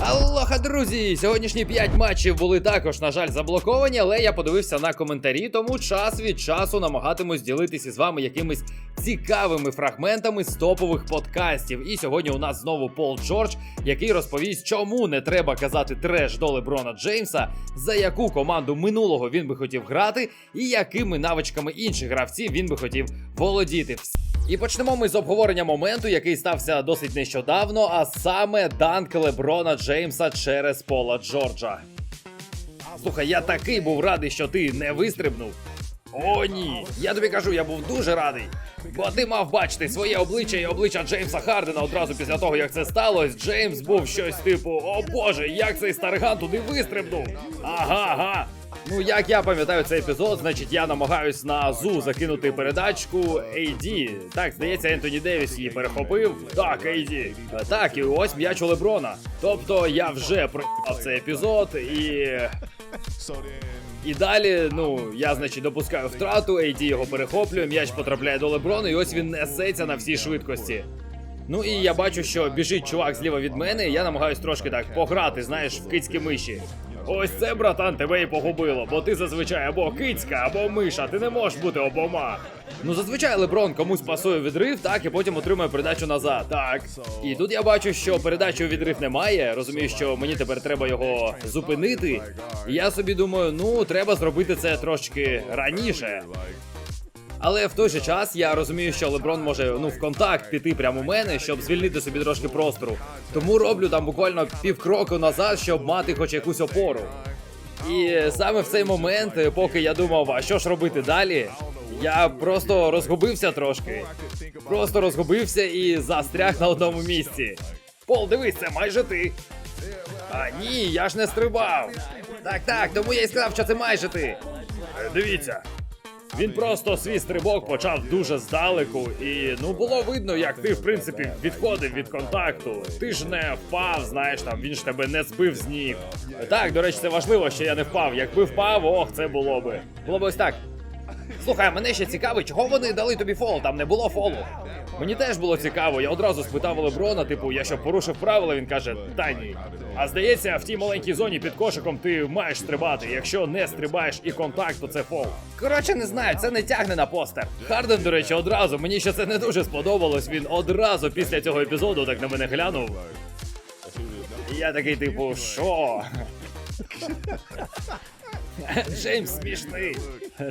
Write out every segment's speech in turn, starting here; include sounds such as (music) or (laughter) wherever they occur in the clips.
Алоха, друзі! Сьогоднішні 5 матчів були також, на жаль, заблоковані, але я подивився на коментарі, тому час від часу намагатимусь ділитися з вами якимись цікавими фрагментами з топових подкастів. І сьогодні у нас знову Пол Джордж, який розповість, чому не треба казати треш до Леброна Джеймса, за яку команду минулого він би хотів грати, і якими навичками інших гравців він би хотів володіти. І почнемо ми з обговорення моменту, який стався досить нещодавно, а саме данк Леброна Джеймса через Пола Джорджа. Слухай, я такий був радий, що ти не вистрибнув. О, ні. Я тобі кажу, я був дуже радий. Бо ти мав бачити своє обличчя і обличчя Джеймса Хардена одразу після того, як це сталося. Джеймс був щось типу: О боже, як цей стариган туди вистрибнув. Ага, ага. Ну, як я пам'ятаю цей епізод, значить я намагаюсь на Зу закинути передачку AD. Так, здається, Ентоні Девіс її перехопив. Так, AD. Так, і ось м'яч у Леброна. Тобто я вже проїхав цей епізод і. І далі, ну, я, значить, допускаю втрату, AD його перехоплює, м'яч потрапляє до Леброну, і ось він несеться на всій швидкості. Ну і я бачу, що біжить чувак зліва від мене, і я намагаюсь трошки так пограти, знаєш, в кицькі миші. Ось це, братан, тебе і погубило, бо ти зазвичай або кицька, або миша, ти не можеш бути обома. Ну, зазвичай Леброн комусь пасує відрив, так, і потім отримує передачу назад. Так. І тут я бачу, що передачі у відрив немає. Розумію, що мені тепер треба його зупинити. І я собі думаю, ну треба зробити це трошки раніше. Але в той же час я розумію, що Леброн може ну в контакт піти прямо у мене, щоб звільнити собі трошки простору. Тому роблю там буквально півкроку назад, щоб мати хоч якусь опору. І саме в цей момент, е, поки я думав, а що ж робити далі, я просто розгубився трошки. Просто розгубився і застряг на одному місці. Пол, дивись, це майже ти. А ні, я ж не стрибав. Так, так, тому я й сказав, що це майже ти. Е, Дивіться. Він просто свій стрибок почав дуже здалеку, і ну було видно, як ти в принципі відходив від контакту. Ти ж не впав, знаєш там, він ж тебе не збив з ніг. Так, до речі, це важливо, що я не впав. Якби впав, ох, це було би. Було б ось так. Слухай, мене ще цікавить, чого вони дали тобі фол? Там не було фолу. Мені теж було цікаво. Я одразу спитав у Леброна, типу, я що порушив правила, він каже, та ні. А здається, в тій маленькій зоні під кошиком ти маєш стрибати. Якщо не стрибаєш і контакт, то це фол. Коротше, не знаю, це не тягне на постер. Харден, до речі, одразу. Мені ще це не дуже сподобалось. Він одразу після цього епізоду так на мене глянув. Я такий, типу, що? (laughs) Джеймс смішний.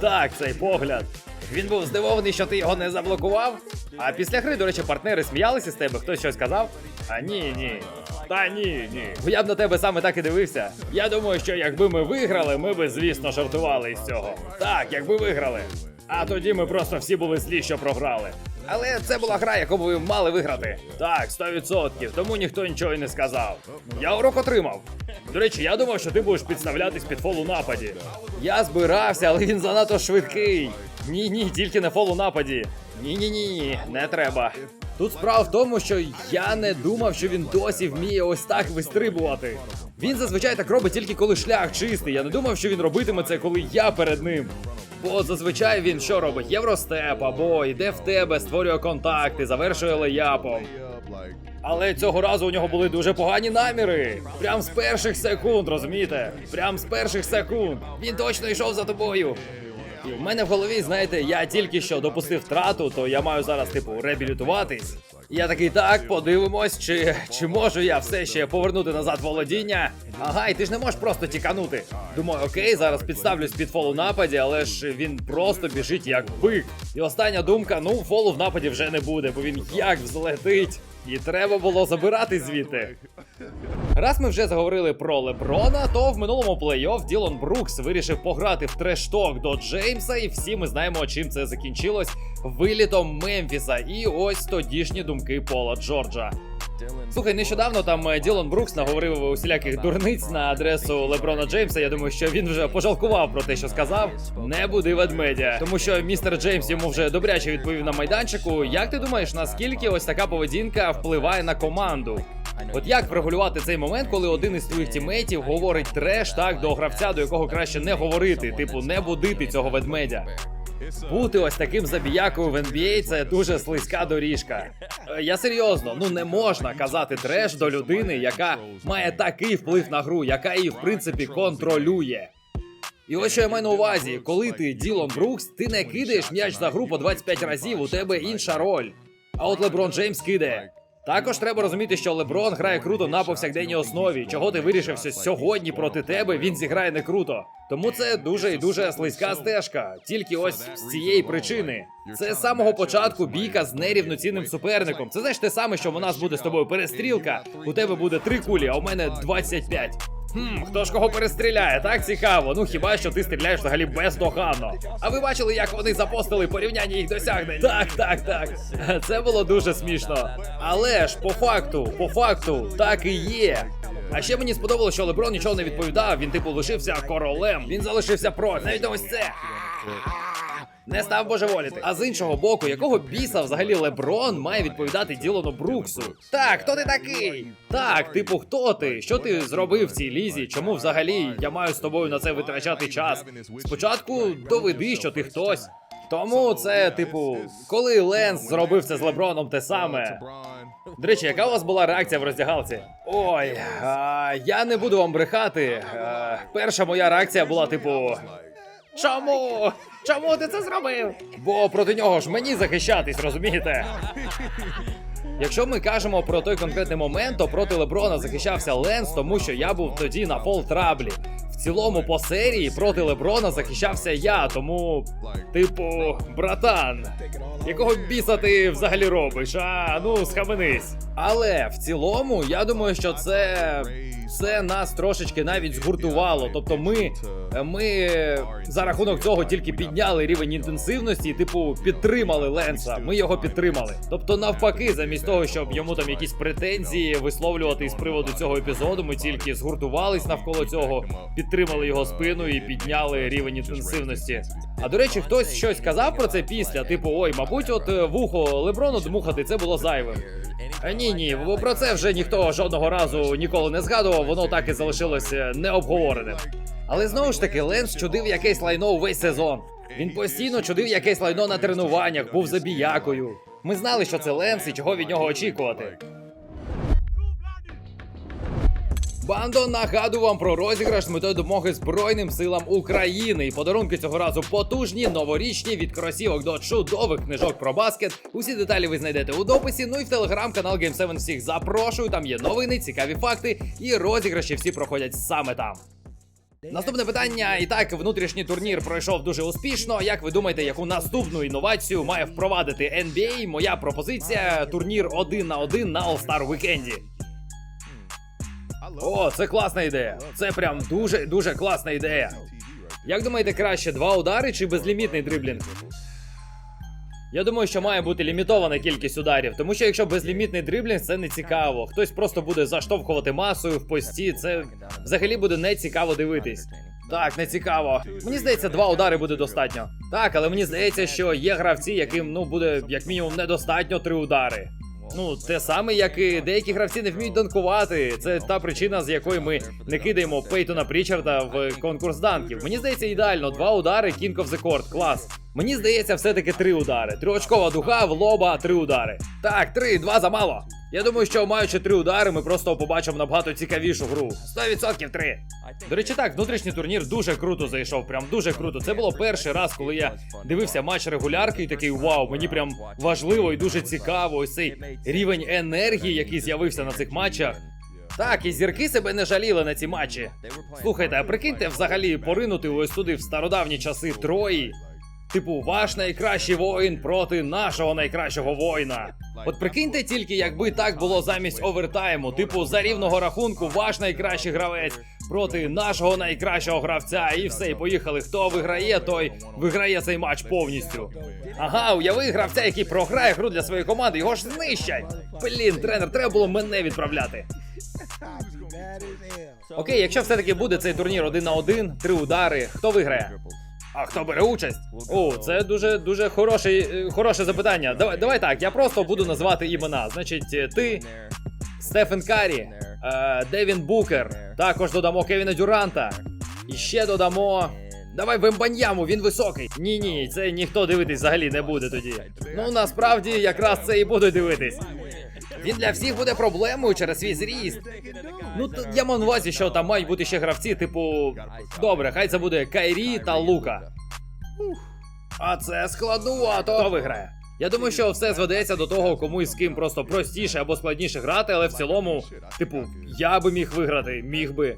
Так, цей погляд. Він був здивований, що ти його не заблокував. А після гри, до речі, партнери сміялися з тебе, хтось щось сказав? А ні, ні. Та ні, ні. Бо я б на тебе саме так і дивився. Я думаю, що якби ми виграли, ми би, звісно, жартували із цього. Так, якби виграли. А тоді ми просто всі були злі, що програли. Але це була гра, яку ви мали виграти. Так, 100%, тому ніхто нічого й не сказав. Я урок отримав. До речі, я думав, що ти будеш підставлятись під фол у нападі. Я збирався, але він занадто швидкий. Ні, ні, тільки не фол у нападі. Ні, ні, ні, не треба. Тут справа в тому, що я не думав, що він досі вміє ось так вистрибувати. Він зазвичай так робить тільки коли шлях чистий. Я не думав, що він робитиме це, коли я перед ним. Бо зазвичай він що робить? Євростеп або йде в тебе, створює контакти, завершує леяпом. Але цього разу у нього були дуже погані наміри. Прям з перших секунд, розумієте? Прям з перших секунд. Він точно йшов за тобою. І в мене в голові, знаєте, я тільки що допустив втрату, то я маю зараз, типу, реабілітуватись. Я такий, так, подивимось, чи, чи можу я все ще повернути назад володіння. Ага, і ти ж не можеш просто тіканути. Думаю, окей, зараз підставлюсь під фол у нападі, але ж він просто біжить як бик. І остання думка: ну, фолу в нападі вже не буде, бо він як взлетить. І треба було забирати звідти. Раз ми вже заговорили про Леброна, то в минулому плей-офф Ділон Брукс вирішив пограти в трешток до Джеймса, і всі ми знаємо, чим це закінчилось вилітом Мемфіса. І ось тодішні думки Пола Джорджа. Слухай, нещодавно там е, Ділон Брукс наговорив усіляких дурниць на адресу Леброна Джеймса. Я думаю, що він вже пожалкував про те, що сказав. Не буди ведмедя, тому що містер Джеймс йому вже добряче відповів на майданчику. Як ти думаєш, наскільки ось така поведінка впливає на команду? От як врегулювати цей момент, коли один із твоїх тімейтів говорить треш так до гравця, до якого краще не говорити, типу не будити цього ведмедя. Бути ось таким забіякою в NBA – це дуже слизька доріжка. (laughs) Е, Я серйозно, ну не можна казати треш до людини, яка має такий вплив на гру, яка її в принципі контролює. І ось що я маю на увазі, коли ти Ділон Брукс, ти не кидаєш м'яч за гру по 25 разів, у тебе інша роль. А от Леброн Джеймс кидає. Також треба розуміти, що Леброн грає круто на повсякденній основі. Чого ти вирішився сьогодні проти тебе він зіграє не круто. Тому це дуже і дуже слизька стежка. Тільки ось з цієї причини. Це з самого початку бійка з нерівноцінним суперником. Це знаєш те саме, що в нас буде з тобою перестрілка. У тебе буде три кулі, а у мене 25. Хм, хто ж кого перестріляє? Так цікаво. Ну хіба що ти стріляєш взагалі бездоганно. А ви бачили, як вони запостили порівняння їх досягнень? Так, так, так. Це було дуже смішно. Але ж по факту, по факту, так і є. А ще мені сподобалося, що Леброн нічого не відповідав. Він типу лишився королем. Він залишився про. Навіть ось це. Не став божеволіти. А з іншого боку, якого біса взагалі Леброн має відповідати Ділону Бруксу? Так, хто ти такий? Так, типу, хто ти? Що ти зробив в цій лізі? Чому взагалі я маю з тобою на це витрачати час? Спочатку доведи, що ти хтось. Тому це, типу, коли Ленс зробив це з Леброном те саме. До речі, яка у вас була реакція в роздягалці? Ой, а, я не буду вам брехати. А, перша моя реакція була, типу. Чому? Чому ти це зробив? Бо проти нього ж мені захищатись, розумієте? Якщо ми кажемо про той конкретний момент, то проти Леброна захищався Ленс, тому що я був тоді на фол траблі. В цілому по серії проти Леброна захищався я, тому, типу, братан, якого біса ти взагалі робиш? А ну схаменись. Але в цілому, я думаю, що це це нас трошечки навіть згуртувало. Тобто, ми, ми за рахунок цього тільки підняли рівень інтенсивності, типу, підтримали Ленса. Ми його підтримали. Тобто, навпаки, замість того, щоб йому там якісь претензії висловлювати з приводу цього епізоду, ми тільки згуртувались навколо цього, підтримали його спину і підняли рівень інтенсивності. А до речі, хтось щось казав про це після, типу, ой, мабуть, от е, вухо Леброну дмухати це було зайвим. Е, Ні, ні, про це вже ніхто жодного разу ніколи не згадував, воно так і залишилося необговореним. Але знову ж таки, Ленс чудив якесь лайно увесь сезон. Він постійно чудив якесь лайно на тренуваннях, був забіякою. Ми знали, що це Ленс і чого від нього очікувати. Бандо нагадую вам про розіграш з метою допомоги Збройним силам України. І подарунки цього разу потужні, новорічні від кросівок до чудових книжок про баскет. Усі деталі ви знайдете у дописі. Ну і в телеграм-канал Game7 всіх запрошую. Там є новини, цікаві факти і розіграші всі проходять саме там. Наступне питання. І так, внутрішній турнір пройшов дуже успішно. Як ви думаєте, яку наступну інновацію має впровадити NBA? Моя пропозиція турнір один на один на All-Star Weekend. О, це класна ідея. Це прям дуже дуже класна ідея. Як думаєте, краще два удари чи безлімітний дриблінг? Я думаю, що має бути лімітована кількість ударів, тому що якщо безлімітний дриблінг, це не цікаво. Хтось просто буде заштовхувати масою в пості. Це взагалі буде не цікаво дивитись. Так, не цікаво. Мені здається, два удари буде достатньо. Так, але мені здається, що є гравці, яким ну буде як мінімум недостатньо три удари. Ну, те саме, як і деякі гравці не вміють данкувати. Це та причина, з якої ми не кидаємо Пейтона Прічарда в конкурс данків. Мені здається, ідеально. Два удари, King of the Court, клас. Мені здається, все-таки три удари. Триочкова дуга, в лоба, три удари. Так, три, два замало. Я думаю, що маючи три удари, ми просто побачимо набагато цікавішу гру. 100% три. До речі, так, внутрішній турнір дуже круто зайшов. Прям дуже круто. Це було перший раз, коли я дивився матч регулярки, і такий вау, мені прям важливо і дуже цікаво. Ось цей рівень енергії, який з'явився на цих матчах. Так, і зірки себе не жаліли на ці матчі. Слухайте, а прикиньте взагалі поринути ось туди в стародавні часи Трої. Типу, ваш найкращий воїн проти нашого найкращого воїна. От прикиньте тільки, якби так було замість овертайму, типу за рівного рахунку, ваш найкращий гравець проти нашого найкращого гравця, і все, і поїхали. Хто виграє, той виграє цей матч повністю. Ага, уяви гравця, який програє гру для своєї команди, його ж знищать. Блін, тренер, треба було мене відправляти. Окей, якщо все-таки буде цей турнір один на один, три удари, хто виграє? А хто бере участь? О, це дуже дуже хороше, е, хороше запитання. Давай, давай так, я просто буду назвати імена. Значить, е, ти, Стефен Карі, е, Девін Букер. Також додамо Кевіна Дюранта. І ще додамо. Давай Вембаньяму, він високий. Ні, ні, це ніхто дивитись взагалі не буде тоді. Ну насправді якраз це і буду дивитись. Він для всіх буде проблемою через свій зріст. Ну я маю на увазі, що там мають бути ще гравці, типу. Добре, хай це буде Кайрі та Лука. А це складнувато. Хто виграє? Я думаю, що все зведеться до того, кому і з ким просто простіше або складніше грати, але в цілому, типу, я би міг виграти, міг би.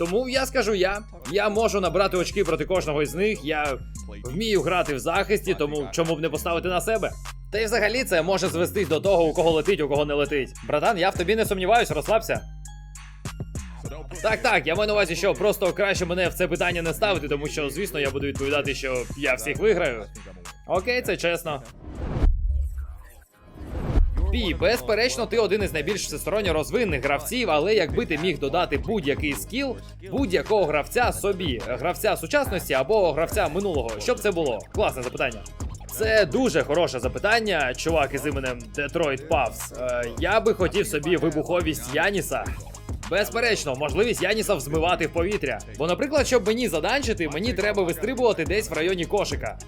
Тому я скажу я. Я можу набрати очки проти кожного із них. Я вмію грати в захисті, тому чому б не поставити на себе? Та й взагалі це може звестись до того, у кого летить, у кого не летить. Братан, я в тобі не сумніваюсь, розслабся. Так, так, я маю на увазі, що просто краще мене в це питання не ставити, тому що, звісно, я буду відповідати, що я всіх виграю. Окей, це чесно. Пі, безперечно, ти один із найбільш всесторонньо розвинених гравців, але якби ти міг додати будь-який скіл будь-якого гравця собі, гравця сучасності або гравця минулого, що б це було? Класне запитання. Це дуже хороше запитання, чувак із іменем Детройт Павс. Е, я би хотів собі вибуховість Яніса. Безперечно, можливість Яніса взмивати в повітря. Бо, наприклад, щоб мені заданчити, мені треба вистрибувати десь в районі кошика.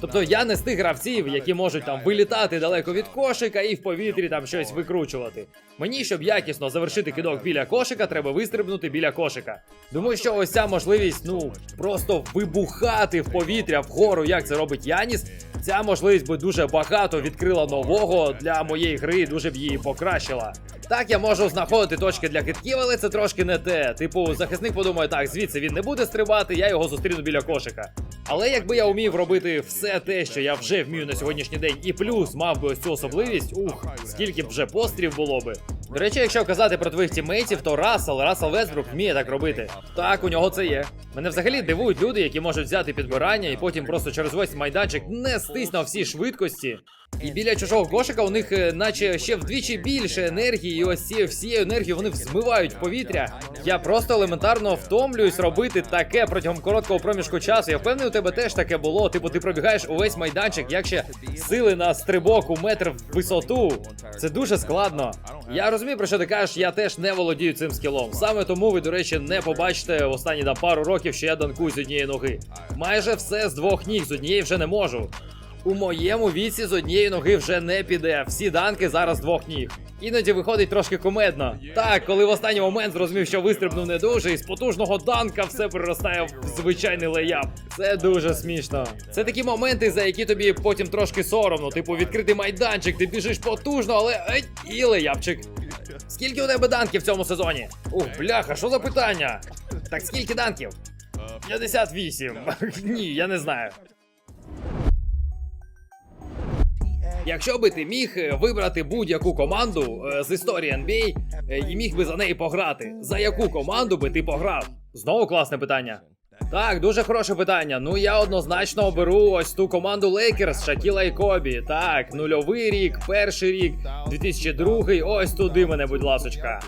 Тобто я не з тих гравців, які можуть там вилітати далеко від кошика і в повітрі там щось викручувати. Мені, щоб якісно завершити кидок біля кошика, треба вистрибнути біля кошика. Думаю, що ось ця можливість, ну просто вибухати в повітря вгору, як це робить Яніс. Ця можливість би дуже багато відкрила нового для моєї гри, дуже б її покращила. Так, я можу знаходити точки для китків, але це трошки не те. Типу, захисник подумає, так, звідси він не буде стрибати, я його зустріну біля кошика. Але якби я вмів робити все те, що я вже вмію на сьогоднішній день, і плюс мав би ось цю особливість, ух, скільки б вже пострів було би. До речі, якщо казати про твоїх тімейтів, то Рассел, Рассел Весбрук вміє так робити. Так, у нього це є. Мене взагалі дивують люди, які можуть взяти підбирання і потім просто через весь майданчик нестись на всі швидкості. І біля чужого кошика у них е, наче ще вдвічі більше енергії, і ось цією всією енергією вони взмивають повітря. Я просто елементарно втомлююсь робити таке протягом короткого проміжку часу. Я впевнений, у тебе теж таке було. Типу, ти пробігаєш увесь майданчик, як ще сили на стрибок у метр в висоту. Це дуже складно. Я розумію, про що ти кажеш, я теж не володію цим скілом. Саме тому ви, до речі, не побачите в останні там пару років, що я данкую з однієї ноги. Майже все з двох ніг, з однієї вже не можу. У моєму віці з однієї ноги вже не піде. Всі данки зараз двох ніг. Іноді виходить трошки кумедно. Так, коли в останній момент зрозумів, що вистрибнув не дуже, і з потужного данка все переростає в звичайний леяп. Це дуже смішно. Це такі моменти, за які тобі потім трошки соромно. Типу, відкритий майданчик, ти біжиш потужно, але ей, і леяпчик. Скільки у тебе данків в цьому сезоні? Ух, бляха, що за питання? Так скільки данків? 58. (laughs) Ні, я не знаю. Якщо би ти міг е, вибрати будь-яку команду е, з історії NBA е, і міг би за неї пограти, за яку команду би ти пограв? Знову класне питання. Так, дуже хороше питання. Ну я однозначно оберу ось ту команду Лейкерс, Шакіла і Кобі. Так, нульовий рік, перший рік, 2002, ось туди мене, будь ласочка.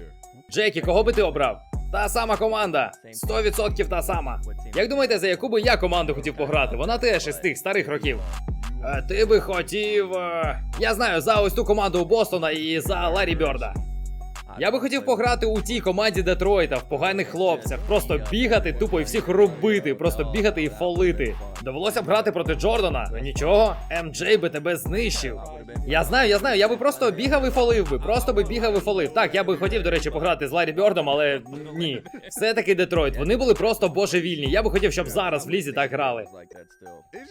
Джекі, кого би ти обрав? Та сама команда. 100% та сама. Як думаєте, за яку би я команду хотів пограти? Вона теж із тих старих років. Е, Ти би хотів. е, Я знаю, за ось ту команду Бостона і за Ларі Бьорда. Я би хотів пограти у тій команді Детройта в поганих хлопцях, просто бігати, тупо і всіх робити, просто бігати і фолити. Довелося б грати проти Джордана. Нічого, МД би тебе знищив. Я знаю, я знаю, я би просто бігав і фолив би, просто би бігав і фолив. Так, я би хотів, до речі, пограти з Ларі Бьордом, але ні. Все-таки Детройт. Вони були просто божевільні. Я би хотів, щоб зараз в лізі так грали.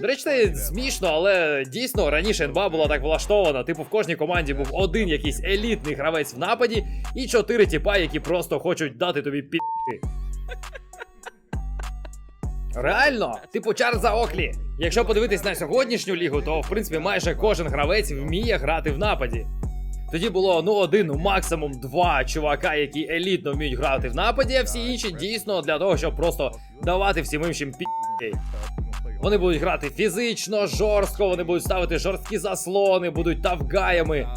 До речі, це смішно, але дійсно раніше НБА була так влаштована. Типу, в кожній команді був один якийсь елітний гравець в нападі і чотири тіпа, які просто хочуть дати тобі пі. Реально, типу Чарльза Оклі. Якщо подивитись на сьогоднішню лігу, то в принципі майже кожен гравець вміє грати в нападі. Тоді було ну один, максимум два чувака, які елітно вміють грати в нападі, а всі інші дійсно для того, щоб просто давати всім іншим пі. Вони будуть грати фізично, жорстко, вони будуть ставити жорсткі заслони, будуть тавгаями.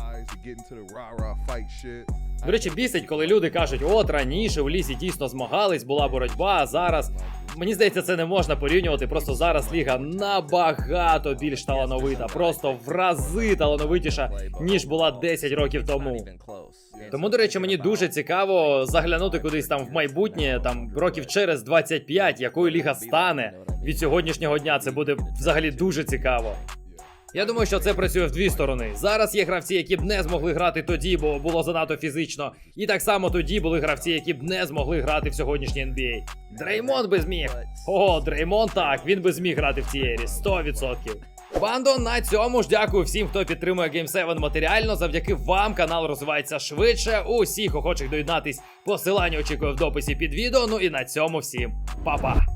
До речі, бісить, коли люди кажуть, от раніше у лісі дійсно змагались, була боротьба, а зараз мені здається, це не можна порівнювати. Просто зараз ліга набагато більш талановита, просто в рази талановитіша, ніж була 10 років тому. Тому, до речі, мені дуже цікаво заглянути кудись там в майбутнє, там років через 25, якою ліга стане від сьогоднішнього дня. Це буде взагалі дуже цікаво. Я думаю, що це працює в дві сторони. Зараз є гравці, які б не змогли грати тоді, бо було занадто фізично. І так само тоді були гравці, які б не змогли грати в сьогоднішній NBA. Дреймонд би зміг. О, Дреймонд так, він би зміг грати в цій ері 100%. Бандо, на цьому ж дякую всім, хто підтримує Game 7 матеріально. Завдяки вам канал розвивається швидше. Усіх охочих доєднатись. Посилання очікую в дописі під відео. Ну і на цьому всім па-па.